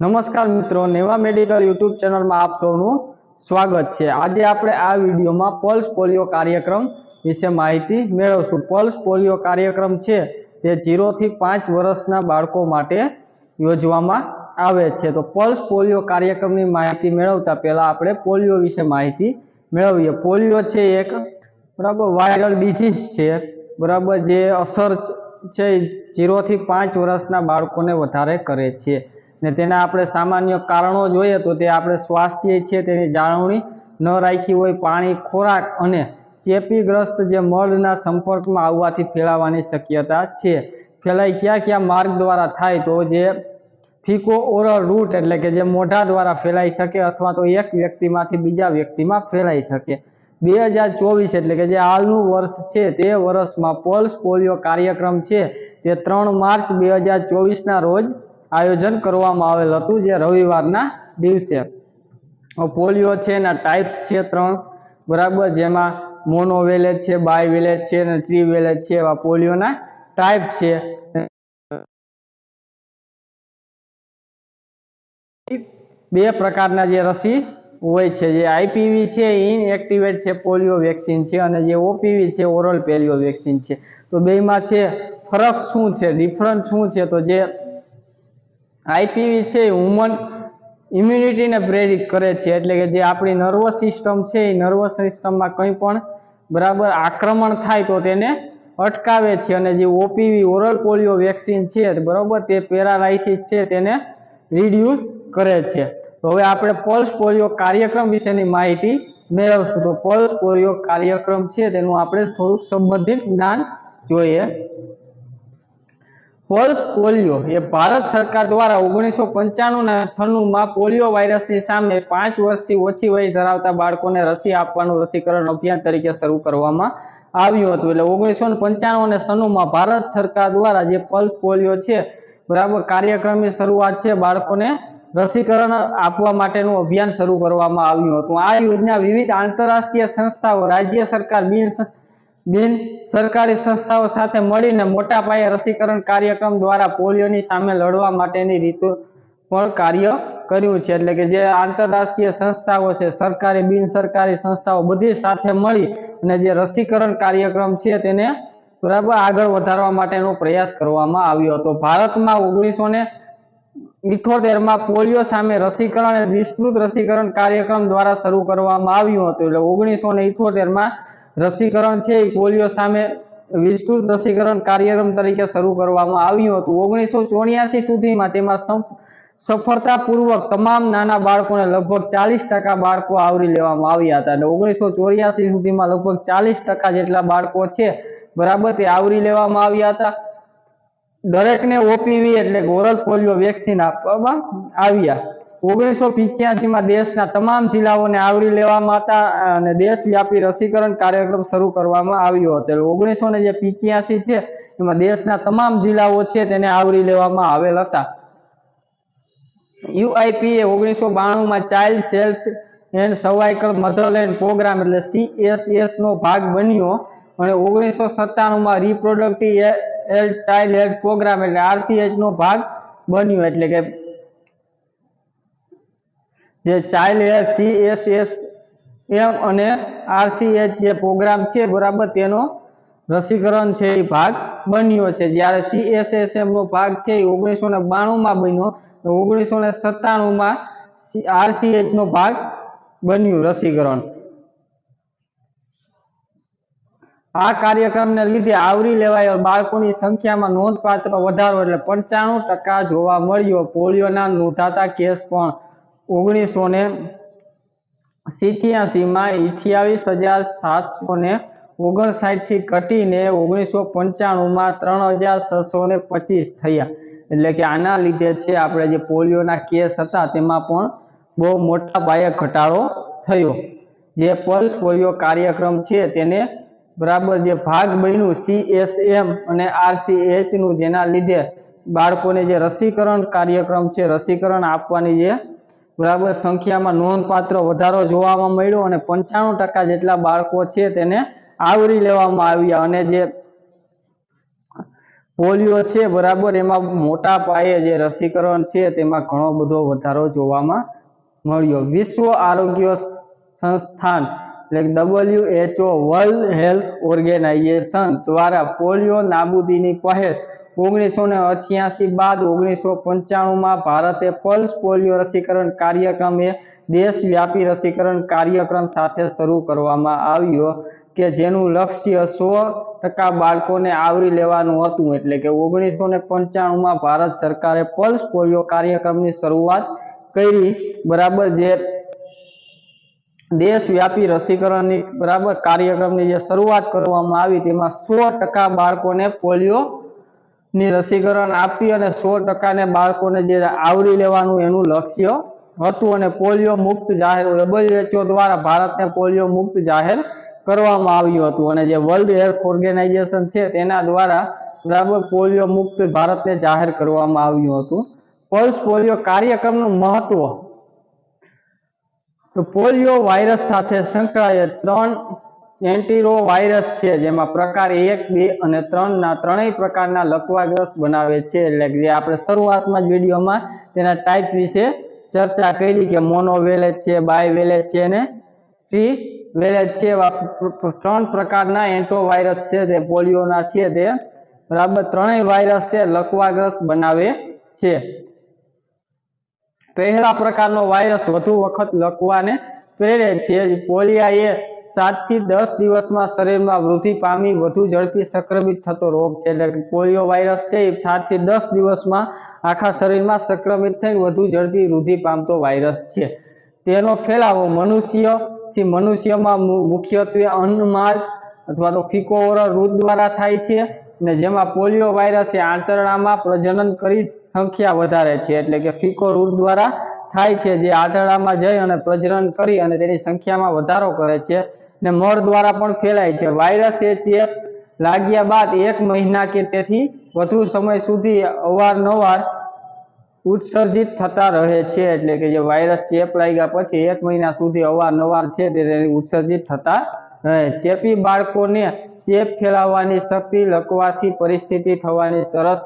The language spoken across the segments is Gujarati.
નમસ્કાર મિત્રો, નેવા મેડિકલ યુટ્યુબ ચેનલમાં આપ સૌનું સ્વાગત છે. આજે આપણે આ વિડીયોમાં પલ્સ પોલિયો કાર્યક્રમ વિશે માહિતી મેળવશું. પલ્સ પોલિયો કાર્યક્રમ છે તે જીરોથી પાંચ વર્ષના બાળકો માટે યોજવામાં આવે છે. તો પલ્સ પોલિયો કાર્યક્રમની માહિતી મેળવતા પહેલાં આપણે પોલિયો વિશે માહિતી મેળવીએ. પોલિયો છે એક બરાબર વાયરલ ડિસીઝ છે. બરાબર જે અસર છે જીરોથી પાંચ વર્ષના બાળકોને વધારે કરે છે. ને તેના આપણે સામાન્ય કારણો જોઈએ તો તે આપણે સ્વાસ્થ્ય છે તેની જાળવણી ન રાખી હોય, પાણી, ખોરાક અને ચેપીગ્રસ્ત જે મળના સંપર્કમાં આવવાથી ફેલાવાની શક્યતા છે. ફેલાય કયા કયા માર્ગ દ્વારા થાય તો જે ફીકો ઓરલ રૂટ એટલે કે જે મોઢા દ્વારા ફેલાઈ શકે અથવા તો એક વ્યક્તિમાંથી બીજા વ્યક્તિમાં ફેલાઈ શકે. બે હજાર ચોવીસ એટલે કે જે હાલનું વર્ષ છે તે વર્ષમાં પલ્સ પોલિયો કાર્યક્રમ છે તે ત્રણ માર્ચ બે હજાર ચોવીસના રોજ આયોજન કરવામાં આવેલ હતું જે રવિવારના દિવસે. પોલિયો છે એના ટાઈપ છે ત્રણ. બરાબર? જેમાં મોનોવેલેટ છે બાયવેલેટ છે અને વેલેજ છે. એવા પોલિયોના ટાઈપ છે. બે પ્રકારના જે રસી હોય છે. જે આઈપીવી છે, ઇનએક્ટિવેટ છે, પોલિયો વેક્સિન છે અને જે ઓપીવી છે, ઓરલ પોલિયો વેક્સિન છે. તો બેમાં છે ફરક શું છે? ડિફરન્ટ શું છે? તો જે આઈપીવી છે એ હ્યુમન ઇમ્યુનિટીને પ્રેરિત કરે છે. એટલે કે જે આપણી નર્વસ સિસ્ટમ છે એ નર્વસ સિસ્ટમમાં કંઈ પણ બરાબર આક્રમણ થાય તો તેને અટકાવે છે. અને જે ઓપીવી ઓરલ પોલિયો વેક્સિન છે બરાબર તે પેરાલાઇસિસ છે તેને રિડ્યુસ કરે છે. હવે આપણે પલ્સ પોલિયો કાર્યક્રમ વિશેની માહિતી મેળવશું. તો પલ્સ પોલિયો કાર્યક્રમ છે તેનું આપણે થોડુંક સંબંધિત જ્ઞાન જોઈએ. Pulse polio. એ ભારત સરકાર દ્વારા ઓગણીસો પંચાણું ના છન્નુંમાં પોલિયો વાયરસની સામે પાંચ વર્ષથી ઓછી વય ધરાવતા બાળકોને રસી આપવાનું રસીકરણ અભિયાન તરીકે શરૂ કરવામાં આવ્યું હતું. એટલે ઓગણીસો પંચાણું અને છન્નુંમાં ભારત સરકાર દ્વારા જે પલ્સ પોલિયો છે, બરાબર, કાર્યક્રમની શરૂઆત છે, બાળકોને રસીકરણ આપવા માટેનું અભિયાન શરૂ કરવામાં આવ્યું હતું. આ યોજના વિવિધ આંતરરાષ્ટ્રીય સંસ્થાઓ, રાજ્ય સરકાર, બિન બિન સરકારી સંસ્થાઓ સાથે મળીને મોટા પાયે રસીકરણ કાર્યક્રમ દ્વારા પોલિયોની સામે લડવા માટેની રીતો પણ કાર્ય કર્યું છે. એટલે કે જે આંતરરાષ્ટ્રીય સંસ્થાઓ છે, સરકારી, બિન સરકારી સંસ્થાઓ બધી સાથે મળી અને જે રસીકરણ કાર્યક્રમ છે તેને બરાબર આગળ વધારવા માટેનો પ્રયાસ કરવામાં આવ્યો હતો. ભારતમાં ઓગણીસો ને ઇઠોતેરમાં પોલિયો સામે રસીકરણ વિસ્તૃત રસીકરણ કાર્યક્રમ દ્વારા શરૂ કરવામાં આવ્યું હતું. એટલે ઓગણીસો ને ઇઠોતેરમાં રસીકરણ છે એ પોલિયો સામે વિસ્તૃત રસીકરણ કાર્યક્રમ તરીકે શરૂ કરવામાં આવ્યું હતું. ઓગણીસો ચોર્યાસી સુધીમાં તેમાં સફળતાપૂર્વક તમામ નાના બાળકોને લગભગ ચાલીસ ટકા બાળકો આવરી લેવામાં આવ્યા હતા. એટલે ઓગણીસો ચોર્યાસી સુધીમાં લગભગ ચાલીસ ટકા જેટલા બાળકો છે, બરાબર, તે આવરી લેવામાં આવ્યા હતા. દરેકને ઓપીવી એટલે ઓરલ પોલિયો વેક્સિન આપવામાં આવ્યા. ઓગણીસો માં દેશના તમામ જિલ્લાઓને આવરી લેવામાં હતા અને દેશવ્યાપી રસીકરણ કાર્યક્રમ શરૂ કરવામાં આવ્યો હતો. ઓગણીસો ને જે પિચ્યાસી છે, એમાં દેશના તમામ જિલ્લાઓ છે તેને આવરી લેવામાં આવેલ હતા. યુઆઈપી એ ઓગણીસો બાણુંમાં child safe and survival motherhood programme એટલે સીએસએસ નો ભાગ બન્યો અને ઓગણીસો સત્તાણુંમાં reproductive health child health programme એટલે આરસીએચ નો ભાગ બન્યો એટલે કે જે ચાઇલ્ડ હેલ્થ સીએસએસ એમ અને આરસીએચ જે પ્રોગ્રામ છે, બરાબર, તેનો રસીકરણ છે, એ ભાગ બન્યો છે. જ્યારે સીએસએસએમનો ભાગ છે, એ ઓગણીસો ને બાણુંમાં બન્યો. ઓગણીસો ને સત્તાણુંમાં આરસીએચનો ભાગ બન્યું રસીકરણ. આ કાર્યક્રમને લીધે આવરી લેવાયેલ બાળકોની સંખ્યામાં નોંધપાત્ર વધારો એટલે પંચાણું ટકા જોવા મળ્યો. પોલિયોના નોંધાતા કેસ પણ ઓગણીસો ને સિત્યાસીમાં અઠ્યાવીસ હજાર સાતસો ને ઓગણસાઠથી ઘટીને ઓગણીસો પંચાણુંમાં ત્રણ હજાર છસો ને પચીસ થયા. એટલે કે આના લીધે છે આપણે જે પોલિયોના કેસ હતા તેમાં પણ બહુ મોટા પાયે ઘટાડો થયો. જે પલ્સ પોલિયો કાર્યક્રમ છે તેને બરાબર જે ભાગ બન્યું સીએસએમ અને આરસીએચનું જેના લીધે બાળકોને જે રસીકરણ કાર્યક્રમ છે, રસીકરણ આપવાની જે બરાબર સંખ્યામાં નોંધપાત્ર વધારો જોવામાં મળ્યો અને પંચાણું ટકા જેટલા બાળકો છે તેને આવરી લેવામાં આવ્યા અને જે પોલિયો છે બરાબર એમાં મોટા પાયે જે રસીકરણ છે તેમાં ઘણો બધો વધારો જોવામાં મળ્યો. વિશ્વ આરોગ્ય સંસ્થાન એટલે W H O World Health Organization દ્વારા પોલિયો નાબૂદીની પહેલ ઓગણીસો ને અઠ્યાસી બાદ ઓગણીસો પંચાણુંમાં ભારતે પલ્સ પોલિયો રસીકરણ કાર્યક્રમ એ દેશવ્યાપી રસીકરણ કાર્યક્રમ સાથે શરૂ કરવામાં આવ્યો કે જેનું લક્ષ્ય સો ટકા બાળકોને આવરી લેવાનું હતું. એટલે કે ઓગણીસો ને પંચાણુંમાં ભારત સરકારે પલ્સ પોલિયો કાર્યક્રમની શરૂઆત કરી. બરાબર જે દેશવ્યાપી રસીકરણની બરાબર કાર્યક્રમની જે શરૂઆત કરવામાં આવી તેમાં સો ટકા બાળકોને પોલિયો ની રસીકરણ આપી અને સો ટકાને બાળકોને જે આવરી લેવાનું એનું લક્ષ્ય હતું અને પોલિયો મુક્ત જાહેર ડબલ્યુએચઓ દ્વારા ભારતને પોલિયો મુક્ત જાહેર કરવામાં આવ્યું હતું. અને જે વર્લ્ડ હેલ્થ ઓર્ગેનાઇઝેશન છે તેના દ્વારા બરાબર પોલિયો મુક્ત ભારતને જાહેર કરવામાં આવ્યું હતું. પલ્સ પોલિયો કાર્યક્રમનું મહત્વ. તો પોલિયો વાયરસ સાથે સંકળાયેલ ત્રણ એન્ટીરો વાયરસ છે, જેમાં પ્રકાર એક, બે અને ત્રણના ત્રણેય પ્રકારના લકવાગ્રસ્ત બનાવે છે. એટલે જે આપણે શરૂઆતમાં જ વિડીયોમાં તેના ટાઈપ વિશે ચર્ચા કરી કે મોનોવેલેટ છે બાયવેલેટ છે અને ફ્રી વેલેજ છે. એવા ત્રણ પ્રકારના એન્ટોવાયરસ છે તે પોલિયોના છે તે બરાબર ત્રણેય વાયરસ છે લકવાગ્રસ્ત બનાવે છે. પહેલા પ્રકારનો વાયરસ વધુ વખત લકવાને પ્રેરે છે. પોલિયા એ સાતથી દસ દિવસમાં શરીરમાં વૃદ્ધિ પામી વધુ ઝડપી સંક્રમિત થતો રોગ છે. એટલે પોલિયો વાયરસ છે, એ સાતથી દસ દિવસમાં આખા શરીરમાં સંક્રમિત થઈ વધુ ઝડપી વૃદ્ધિ પામતો વાયરસ છે. તેનો ફેલાવો મનુષ્યથી મનુષ્યમાં મુખ્યત્વે અન્નમાર્ગ અથવા તો ફીકોવર રૂટ દ્વારા થાય છે ને જેમાં પોલિયો વાયરસ એ આંતરડામાં પ્રજનન કરી સંખ્યા વધારે છે. એટલે કે ફીકો રૂટ દ્વારા થાય છે, જે આંતરડામાં જઈ અને પ્રજનન કરી અને તેની સંખ્યામાં વધારો કરે છે. ને મળ દ્વારા પણ ફેલાય છે. વાયરસ એ ચેપ લાગ્યા બાદ એક મહિના કે તેથી વધુ સમય સુધી અવારનવાર ઉત્સર્જિત થતા રહે છે. એટલે કે જે વાયરસ ચેપ લાગ્યા પછી એક મહિના સુધી અવારનવાર છે તે ઉત્સર્જિત થતા રહે. ચેપી બાળકોને ચેપ ફેલાવવાની શક્તિ લકવાથી પરિસ્થિતિ થવાની તરત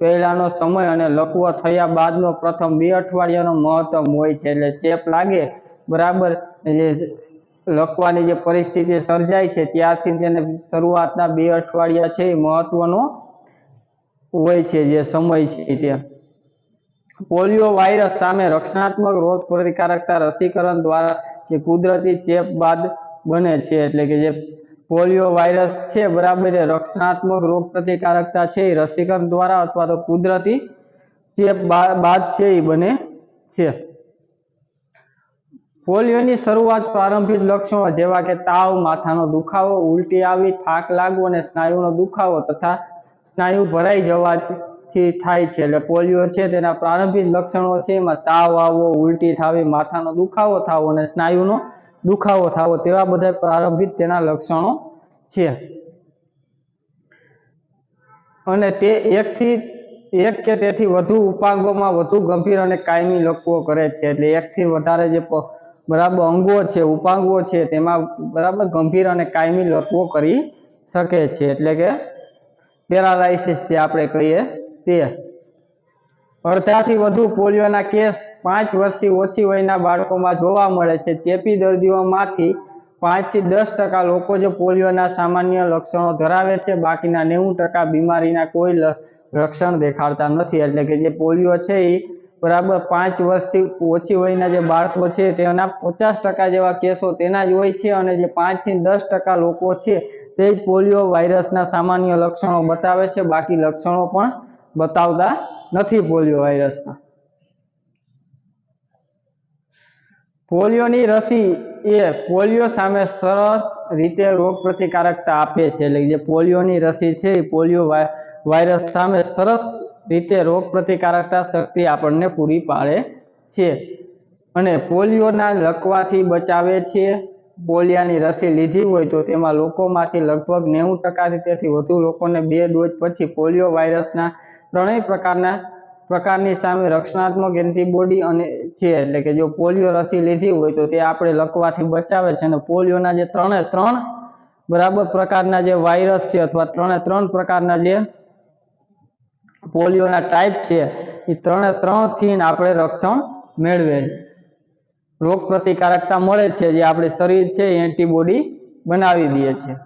પહેલાનો સમય અને લકવો થયા બાદનો પ્રથમ બે અઠવાડિયાનો મહત્તમ હોય છે. એટલે ચેપ લાગે, બરાબર લખવાની જે પરિસ્થિતિ સર્જાય છે, ત્યારથી તેને શરૂઆતના બે અઠવાડિયા છે એ મહત્વનો હોય છે, જે સમય છે તે. પોલિયો વાયરસ સામે રક્ષણાત્મક રોગ પ્રતિકારકતા રસીકરણ દ્વારા કે કુદરતી ચેપ બાદ બને છે, એટલે કે જે પોલિયો વાયરસ છે, બરાબર એ રક્ષણાત્મક રોગ પ્રતિકારકતા છે એ રસીકરણ દ્વારા અથવા તો કુદરતી ચેપ બાદ છે એ બને છે. પોલિયોની શરૂઆત પ્રારંભિક લક્ષણો જેવા કે તાવ, માથાનો દુખાવો, ઉલટી આવી, થાક લાગવો અને સ્નાયુનો દુખાવો તથા સ્નાયુ ભરાઈ જવાથી થાય છે. એટલે પોલિયો છે તેના પ્રારંભિક લક્ષણો છે. એમાં તાવ આવવો, ઉલટી થવી, માથાનો દુખાવો થવો અને સ્નાયુનો દુખાવો થવો તેવા બધા પ્રારંભિક તેના લક્ષણો છે. અને તે એકથી, એક કે તેથી વધુ ઉપાંગોમાં વધુ ગંભીર અને કાયમી લકવો કરે છે. એટલે એકથી વધારે જે બરાબર અંગો છે ઉપાંગો છે, તેમાં બરાબર ગંભીર અને કાયમી લકવો કરી શકે છે. એટલે કે પેરાલાઇસિસ જે આપણે કહીએ તે. અડધાથી વધુ પોલિયોના કેસ પાંચ વર્ષથી ઓછી વયના બાળકોમાં જોવા મળે છે. ચેપી દર્દીઓમાંથી પાંચથી દસ ટકા લોકો જે પોલિયોના સામાન્ય લક્ષણો ધરાવે છે. બાકીના નેવું ટકા બીમારીના કોઈ લક્ષણ દેખાડતા નથી. એટલે કે જે પોલિયો છે એ બરાબર પાંચ વર્ષથી ઓછી વયના જે બાળકો છે, તેના પચાસ ટકા જેવા કેસો તેના જ હોય છે અને જે પાંચથી દસ ટકા લોકો છે, તે જ પોલિયો વાયરસના સામાન્ય લક્ષણો બતાવે છે. બાકી લક્ષણો પણ બતાવતા નથી પોલિયો વાયરસના. પોલિયોની રસી એ પોલિયો સામે સરસ રીતે રોગ પ્રતિકારકતા આપે છે. એટલે જે પોલિયોની રસી છે, એ પોલિયો વાય- વાયરસ સામે સરસ રીતે રોગ પ્રતિકારકતા શક્તિ આપણને પૂરી પાડે છે. અને પોલિયોના લકવાથી બચાવે છે. પોલિયાની રસી લીધી હોય તો તેમાં લોકોમાંથી લગભગ નેવું ટકાથી તેથી વધુ લોકોને બે ડોઝ પછી પોલિયો વાયરસના ત્રણેય પ્રકારના, પ્રકારની સામે રક્ષણાત્મક એન્ટીબોડી અને છે. એટલે કે જો પોલિયો રસી લીધી હોય તો તે આપણે લકવાથી બચાવે છે અને પોલિયોના જે ત્રણે ત્રણ બરાબર પ્રકારના જે વાયરસ છે અથવા ત્રણે ત્રણ પ્રકારના જે પોલિયોના ટાઈપ છે, એ ત્રણે ત્રણથી આપણે રક્ષણ મેળવે. રોગ પ્રતિકારકતા મળે છે, જે આપણે શરીર છે એન્ટીબોડી બનાવી દે છે.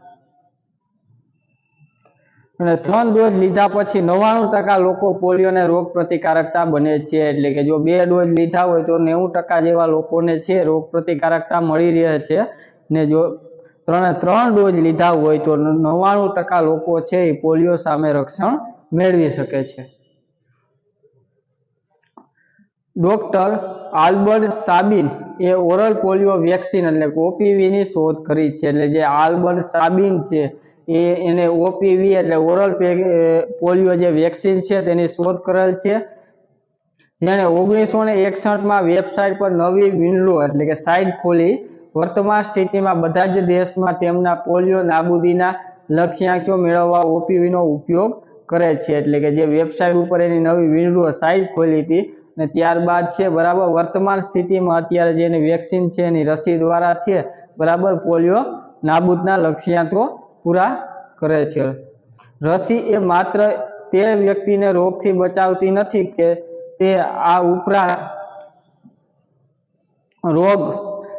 અને ત્રણ ડોઝ લીધા પછી નવ્વાણું ટકા લોકો પોલિયોને રોગ પ્રતિકારકતા બને છે, એટલે કે જો બે ડોઝ લીધા હોય તો નેવું ટકા જેવા લોકોને છે રોગ પ્રતિકારકતા મળી રહે છે. ને જો ત્રણે ત્રણ ડોઝ લીધા હોય તો નવ્વાણું ટકા લોકો છે, એ પોલિયો સામે રક્ષણ મેળવી શકે છે. ડોક્ટર આલ્બર્ટ સાબિન એ ઓરલ પોલિયો વેક્સિન એટલે ઓપીવી ની શોધ કરી છે. એટલે જે આલ્બર્ટ સાબિન છે, એ એને ઓપીવી એટલે ઓરલ પોલિયો જે વેક્સિન છે તેની શોધ કરેલ છે. જેણે ઓગણીસો ને એકસઠમાં વેબસાઇટ પર નવી વિન્ડો એટલે કે સાઇટ ખોલી. વર્તમાન સ્થિતિમાં બધા જ દેશમાં તેમના પોલિયો નાબૂદીના લક્ષ્યાંકો મેળવવા ઓપીવીનો ઉપયોગ કરે છે. એટલે કે જે વેબસાઇટ ઉપર એની નવી વિન્ડો સાઇટ ખોલી હતી અને ત્યારબાદ છે, બરાબર, વર્તમાન સ્થિતિમાં અત્યારે જે એની વેક્સિન છે, એની રસી દ્વારા છે, બરાબર, પોલિયો નાબૂદના લક્ષ્યાંકો પૂરા કરે છે. રસી એ માત્ર તે વ્યક્તિને રોગથી બચાવતી નથી કે તે આ ઉપરાંત રોગ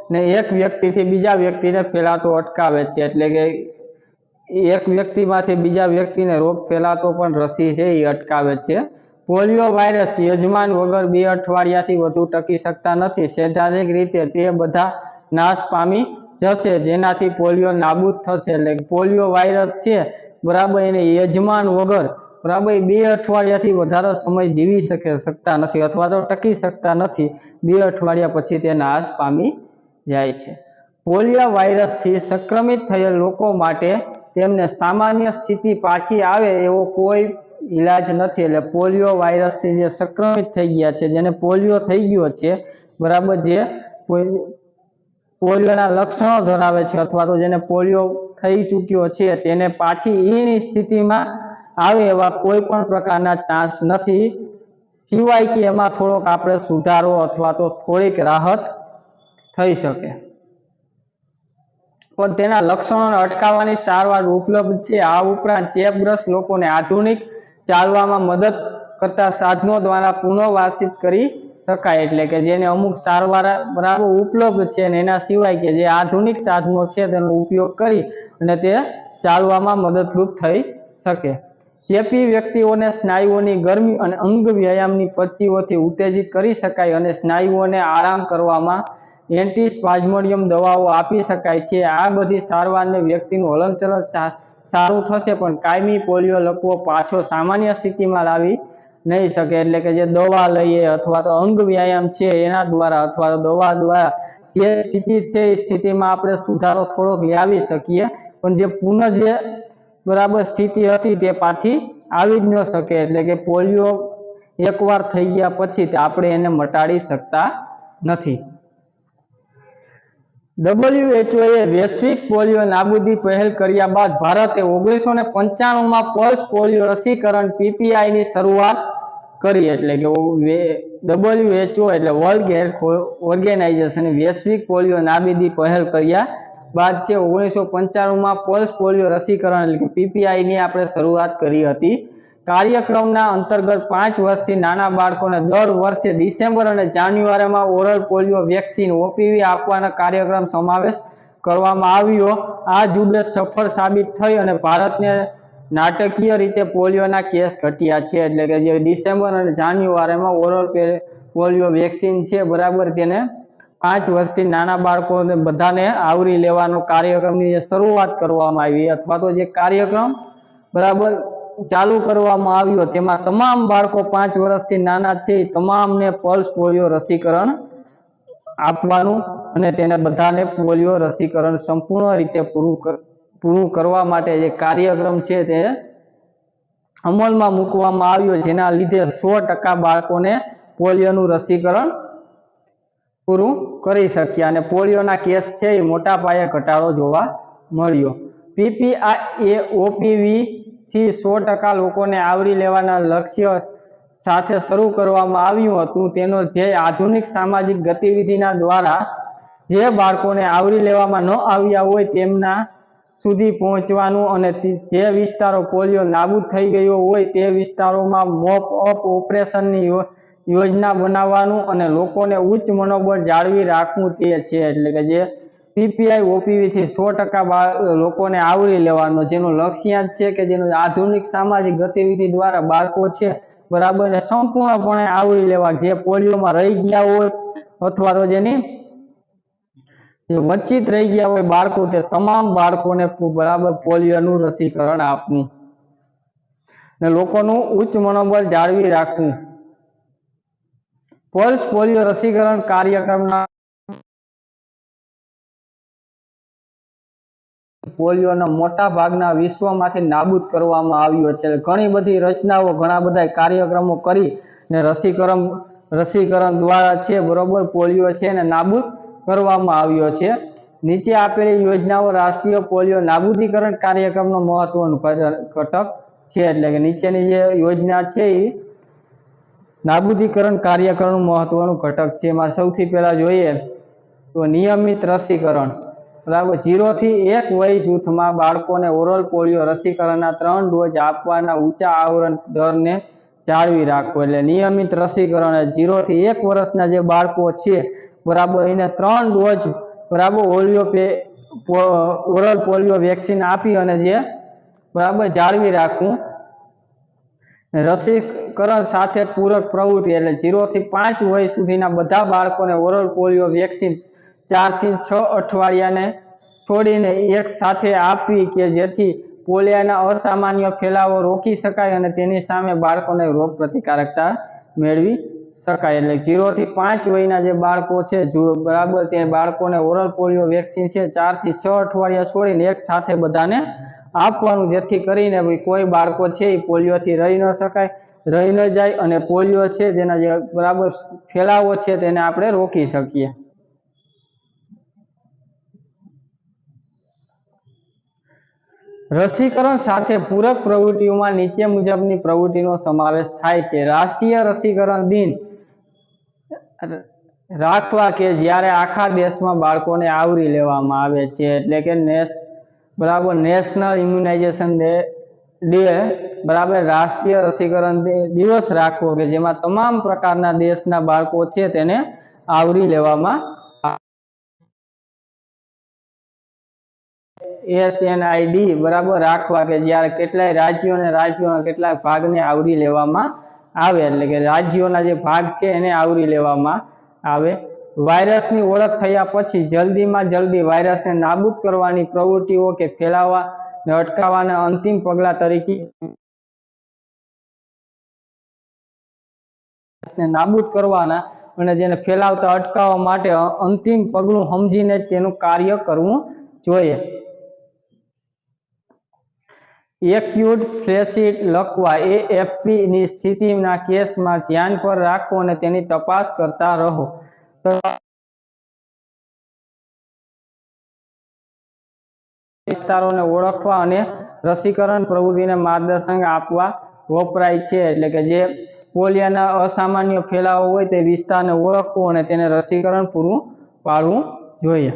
ને એક વ્યક્તિથી બીજા વ્યક્તિને ફેલાતો અટકાવે છે. એટલે કે એક વ્યક્તિમાંથી બીજા વ્યક્તિને રોગ ફેલાતો પણ રસી છે એ અટકાવે છે. પોલિયો વાયરસ યજમાન વગર બે અઠવાડિયાથી વધુ ટકી શકતા નથી. સૈદ્ધાંતિક રીતે તે બધા નાશ પામી જશે, જેનાથી પોલિયો નાબૂદ થશે. એટલે પોલિયો વાયરસ છે, બરાબર, એને યજમાન વગર, બરાબર બે અઠવાડિયાથી વધારે સમય જીવી શકે, શકતા નથી, અથવા તો ટકી શકતા નથી. બે અઠવાડિયા પછી તે નાશ પામી જાય છે. પોલિયો વાયરસથી સંક્રમિત થયેલ લોકો માટે તેમને સામાન્ય સ્થિતિ પાછી આવે એવો કોઈ ઈલાજ નથી. એટલે પોલિયો વાયરસથી જે સંક્રમિત થઈ ગયા છે, જેને પોલિયો થઈ ગયો છે, બરાબર જે પોલિયોના લક્ષણો ધરાવે છે અથવા તો જેને પોલિયો થઈ ચૂક્યો છે, તેને પાછી એની સ્થિતિમાં આવે એવા કોઈ પણ પ્રકારના ચાન્સ નથી. સિવાય કે એમાં થોડોક આપણે સુધારો અથવા તો થોડીક રાહત થઈ શકે. પણ તેના લક્ષણોને અટકાવવાની સારવાર ઉપલબ્ધ છે. આ ઉપરાંત ચેપગ્રસ્ત લોકોને આધુનિક ચાલવામાં મદદ કરતા સાધનો દ્વારા પુનઃવાસિત કરી શકાય એટલે કે જેને અમુક સારવાર બરાબર ઉપલબ્ધ છે અને એના સિવાય કે જે આધુનિક સાધનો છે તેનો ઉપયોગ કરી અને તે ચાલવામાં મદદરૂપ થઈ શકે. ચેપી વ્યક્તિઓને સ્નાયુઓની ગરમી અને અંગ વ્યાયામની પદ્ધતિઓથી ઉત્તેજિત કરી શકાય અને સ્નાયુઓને આરામ કરવામાં એન્ટીસ્પાઝ્મોડિયમ દવાઓ આપી શકાય છે. આ બધી સારવારને વ્યક્તિનું હલનચલન સારું થશે પણ કાયમી પોલિયો લકવો પાછો સામાન્ય સ્થિતિમાં લાવી નહીં શકે. એટલે કે જે દવા લઈએ અથવા તો અંગ વ્યાયામ છે એના દ્વારા અથવા તો દવા દ્વારા જે સ્થિતિ છે એ સ્થિતિમાં આપણે સુધારો થોડોક લાવી શકીએ. પણ જે પુનઃ જે બરાબર સ્થિતિ હતી તે પાછી આવી જ ન શકે. એટલે કે પોલિયો એકવાર થઈ ગયા પછી આપણે એને મટાડી શકતા નથી. ડબલ્યુએચઓ એ વૈશ્વિક પોલિયો નાબૂદી પહેલ કર્યા બાદ ભારતે ઓગણીસો ને પંચાણુંમાં પલ્સ પોલિયો રસીકરણ પીપીઆઈની શરૂઆત કરી એટલે કે ડબલ્યુએચઓ એટલે વર્લ્ડ હેલ્થ ઓર્ગેનાઇઝેશન વૈશ્વિક પોલિયો નાબૂદી પહેલ કર્યા બાદ છે ઓગણીસો પંચાણુંમાં પલ્સ પોલિયો રસીકરણ એટલે કે પીપીઆઈ ની આપણે શરૂઆત કરી હતી. કાર્યક્રમના અંતર્ગત પાંચ વર્ષથી નાના બાળકોને દર વર્ષે ડિસેમ્બર અને જાન્યુઆરીમાં ઓરલ પોલિયો વેક્સિન, ઓપીવી આપવાના કાર્યક્રમ સમાવેશ કરવામાં આવ્યો. આ ઝુંબેશ સફળ સાબિત થઈ અને ભારતને નાટકીય રીતે પોલિયોના કેસ ઘટ્યા છે. એટલે કે જે ડિસેમ્બર અને જાન્યુઆરીમાં ઓરલ પોલિયો વેક્સિન છે, બરાબર તેને પાંચ વર્ષથી નાના બાળકોને બધાને આવરી લેવાનો કાર્યક્રમની શરૂઆત કરવામાં આવી, અથવા તો જે કાર્યક્રમ, બરાબર ચાલુ કરવામાં આવ્યો, તેમાં તમામ બાળકો પાંચ વર્ષથી નાના છે, તમામને પલ્સ પોલિયો રસીકરણ આપવાનું અને તેને બધાને પોલિયો રસીકરણ સંપૂર્ણ રીતે પૂરું પૂરું કરવા માટે જે કાર્યક્રમ છે તે અમલમાં મૂકવામાં આવ્યો, જેના લીધે સો ટકા બાળકોને પોલિયોનું રસીકરણ પૂરું કરી શક્યા અને પોલિયોના કેસ છે એ મોટા પાયે ઘટાડો જોવા મળ્યો. પીપીઆઈ, એ ઓપીવી થી સો ટકા લોકોને આવરી લેવાના લક્ષ્ય સાથે શરૂ કરવામાં આવ્યું હતું. તેનો ધ્યેય આધુનિક સામાજિક ગતિવિધિના દ્વારા જે બાળકોને આવરી લેવામાં ન આવ્યા હોય તેમના સુધી પહોંચવાનું અને જે વિસ્તારો પોલિયો નાબૂદ થઈ ગયો હોય તે વિસ્તારોમાં મોપ અપ ઓપરેશનની યોજના બનાવવાનું અને લોકોને ઉચ્ચ મનોબળ જાળવી રાખવું તે છે. એટલે કે જે પીપીઆઈ ઓપીવીથી સો ટકા લોકોને આવરી લેવાનો, જેનો લક્ષ્યાંક છે કે જેનું આધુનિક સામાજિક ગતિવિધિ દ્વારા બાળકો છે, બરાબર સંપૂર્ણપણે આવરી લેવા. જે પોલિયોમાં રહી ગયા હોય અથવા તો જેની વંચિત રહી ગયા હોય બાળકો તે તમામ બાળકોને બરાબર પોલિયોનું રસીકરણ આપવું. ને લોકોનું ઉચ્ચ મનોબળ જાળવી રાખવું. પલ્સ પોલિયો રસીકરણ કાર્યક્રમના પોલિયોના મોટા ભાગના વિશ્વમાંથી નાબૂદ કરવામાં આવ્યો છે. ઘણી બધી રચનાઓ, ઘણા બધા કાર્યક્રમો કરી ને રસીકરણ રસીકરણ દ્વારા છે, બરોબર પોલિયો છે ને નાબૂદ કરવામાં આવ્યો છે. નીચે આપેલી યોજનાઓ રાષ્ટ્રીય પોલિયો નાબૂદીકરણ કાર્યક્રમનો મહત્વનું ઘટક છે. એટલે કે નીચેની જે યોજના છે એ નાબૂદીકરણ કાર્યક્રમનું મહત્વનું ઘટક છે. એમાં સૌથી પહેલા જોઈએ તો નિયમિત રસીકરણ. બરાબર ઝીરોથી એક વય જૂથમાં બાળકોને ઓરલ પોલિયો રસીકરણના ત્રણ ડોઝ આપવાના ઊંચા આવરણ દરને જાળવી રાખવો એટલે નિયમિત રસીકરણ ઝીરોથી એક વર્ષના જે બાળકો છે, બરાબર એને ત્રણ ડોઝ, બરાબર, ઓલિયો પે ઓરલ પોલિયો વેક્સિન આપી અને જે, બરાબર, જાળવી રાખવું. રસીકરણ સાથે પૂરક પ્રવૃત્તિ એટલે ઝીરોથી પાંચ વય સુધીના બધા બાળકોને ઓરલ પોલિયો વેક્સિન ચારથી છ અઠવાડિયાને છોડીને એક સાથે આપવી કે જેથી પોલિયાના અસામાન્ય ફેલાવો રોકી શકાય અને તેની સામે બાળકોને રોગ પ્રતિકારકતા મેળવી શકાય. એટલે જીરો થી પાંચ વયના જે બાળકો છે બરાબર તે બાળકોને ઓરલ પોલિયો વેક્સિન છે ચારથી છ અઠવાડિયા છોડીને એક સાથે બધાને આપવાનું, જેથી કરીને કોઈ બાળકો છે એ પોલિયોથી રહી ન શકાય, રહી ન જાય અને પોલિયો છે જેના જે બરાબર ફેલાવો છે તેને આપણે રોકી શકીએ. રસીકરણ સાથે પૂરક પ્રવૃત્તિઓમાં નીચે મુજબની પ્રવૃત્તિનો સમાવેશ થાય છે. રાષ્ટ્રીય રસીકરણ દિન રાખવા કે જ્યારે આખા દેશમાં બાળકોને આવરી લેવામાં આવે છે. એટલે કે નેશ, બરાબર, નેશનલ ઇમ્યુનાઇઝેશન ડે ડે, બરાબર, રાષ્ટ્રીય રસીકરણ દિવસ રાખવો કે જેમાં તમામ પ્રકારના દેશના બાળકો છે તેને આવરી લેવામાં એસએનઆઈડી બરાબર રાખવા કે જ્યારે કેટલાય રાજ્યો અને રાજ્યોના કેટલાક ભાગને આવરી લેવામાં આવે. એટલે કે રાજ્યોના જે ભાગ છે એને આવરી લેવામાં આવે. વાયરસની ઓળખ થયા પછી જલ્દીમાં જલ્દી વાયરસને નાબૂદ કરવાની પ્રવૃત્તિઓ કે ફેલાવાને અટકાવવાના અંતિમ પગલા તરીકે નાબૂદ કરવાના અને જેને ફેલાવતા અટકાવવા માટે અંતિમ પગલું સમજીને તેનું કાર્ય કરવું જોઈએ. એક્યુટ ફ્લેસિડ લખવા એ એફપીની સ્થિતિના કેસમાં ધ્યાન પર રાખો અને તેની તપાસ કરતા રહો. વિસ્તારોને ઓળખવા અને રસીકરણ પ્રવૃત્તિને માર્ગદર્શન આપવા વપરાય છે, એટલે કે જે પોલિયાના અસામાન્ય ફેલાવો હોય તે વિસ્તારને ઓળખવું અને તેને રસીકરણ પૂરું પાડવું જોઈએ.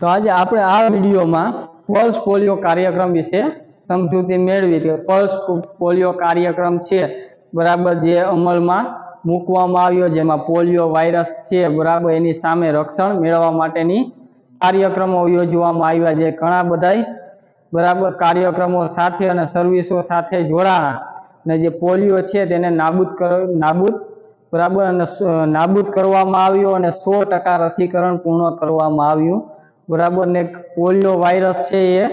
તો આજે આપણે આ વિડીયોમાં પલ્સ પોલિયો કાર્યક્રમ વિશે સમજૂતી મેળવી કે પલ્સ પોલિયો કાર્યક્રમ છે, બરાબર, જે અમલમાં મૂકવામાં આવ્યો, જેમાં પોલિયો વાયરસ છે, બરાબર, એની સામે રક્ષણ મેળવવા માટેની કાર્યક્રમો યોજવામાં આવ્યા જે ઘણા બધાય, બરાબર, કાર્યક્રમો સાથે અને સર્વિસો સાથે જોડાણા. અને જે પોલિયો છે, તેને નાબૂદ કર, નાબૂદ, બરાબર, અને નાબૂદ કરવામાં આવ્યો અને સો ટકા રસીકરણ પૂર્ણ કરવામાં આવ્યું. બરાબર ને પોલિયો વાયરસ છે એ.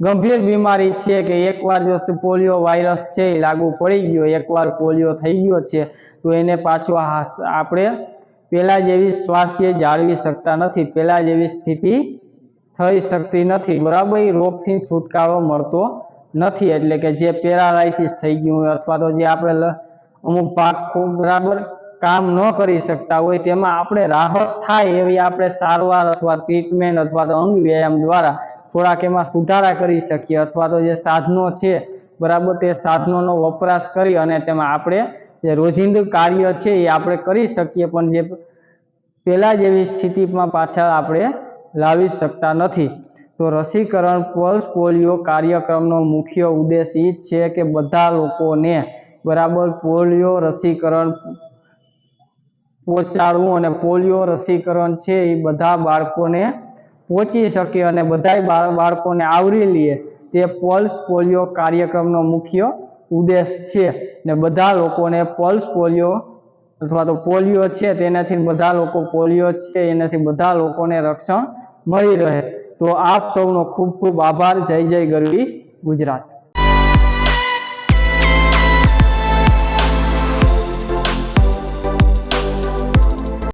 ગંભીર બીમારી છે કે એકવાર જો પોલિયો વાયરસ છે એ લાગુ પડી ગયો, એકવાર પોલિયો થઈ ગયો છે, તો એને પાછો આપણે પહેલાં જેવી સ્વાસ્થ્ય જાળવી શકતા નથી પહેલાં જેવી સ્થિતિ થઈ શકતી નથી. બરાબર, એ રોગથી છુટકારો મળતો નથી. એટલે કે જે પેરાલાઇસિસ થઈ ગયું અથવા તો જે આપણે અમુક પાક બરાબર કામ ન કરી શકતા હોય તેમાં આપણે રાહત થાય એવી આપણે સારવાર અથવા ટ્રીટમેન્ટ અથવા તો અંગ વ્યાયામ દ્વારા થોડાક એમાં સુધારા કરી શકીએ અથવા તો જે સાધનો છે, બરાબર તે સાધનોનો વપરાશ કરી અને તેમાં આપણે જે રોજિંદુ કાર્ય છે એ આપણે કરી શકીએ પણ જે પહેલાં જેવી સ્થિતિમાં પાછા આપણે લાવી શકતા નથી. તો રસીકરણ પલ્સ પોલિયો કાર્યક્રમનો મુખ્ય ઉદ્દેશ એ જ છે કે બધા લોકોને બરાબર પોલિયો રસીકરણ પહોંચાડવું અને પોલિયો રસીકરણ છે એ બધા બાળકોને પહોંચી શકે અને બધાય બાળકોને આવરી લે. તે પલ્સ પોલિયો કાર્યક્રમનો મુખ્ય ઉદ્દેશ છે ને બધા લોકોને પલ્સ પોલિયો અથવા તો પોલિયો છે તેનાથી બધા લોકો પોલિયો છે એનાથી બધા લોકોને રક્ષણ મળી રહે. તો આપ સૌનો ખૂબ ખૂબ આભાર. જય જય ગરવી ગુજરાત.